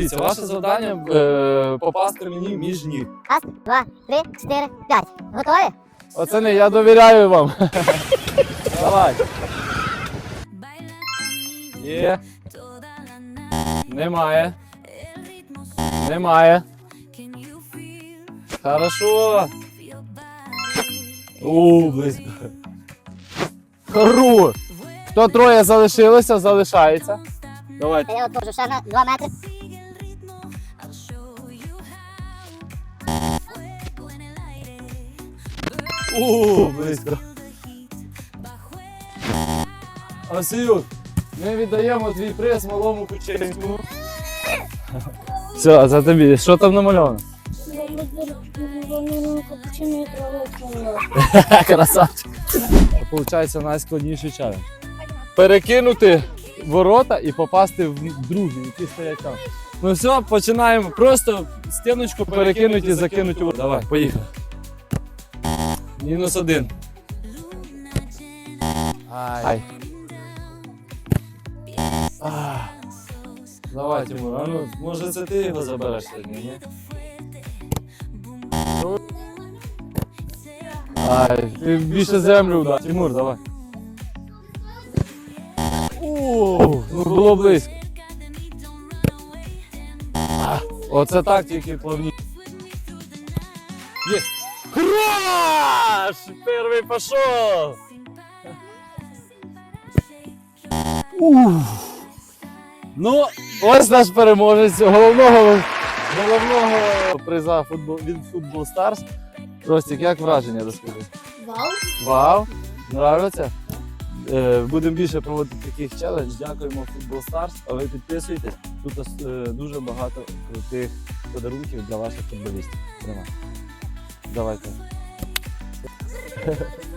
Дивіться, ваше завдання е, попасти мені між ніг. Раз, два, три, чотири, п'ять. Готові? Оце не я довіряю вам. Давай. Є. Немає. Немає. Хорошо. У, близько. Хорош. Хто троє залишилося, залишається. Давайте. Я отвожу ще на два метри. У, близько. Василюк, ми віддаємо твій приз малому Кучинському. Все, за тобі. Що там намальовано? Красавчик. Получається найскладніший челендж. Перекинути ворота і попасти в другі, які стоять там. Ну все, починаємо. Просто стіночку перекинути і закинути. ворота. Давай, поїхали. Мінус один. Ай. А. Давай, Тимур, а ну, може це ти його забереш сьогодні, ні? Ай, ти більше землю вдар. Тимур, давай. О, ну було близько. А, Оце так тільки плавні. Є. Хорош! Перший пішов! Ух. Ну, ось наш переможець головного головного приза футбол, від Football Stars. Ростік, як враження розкажи? Вау. Вау! Нравиться? Е, Будемо більше проводити таких челендж. Дякуємо Football Stars. А ви підписуйтесь. Тут е, дуже багато крутих подарунків для ваших футболістів. Давайте. 呵 呵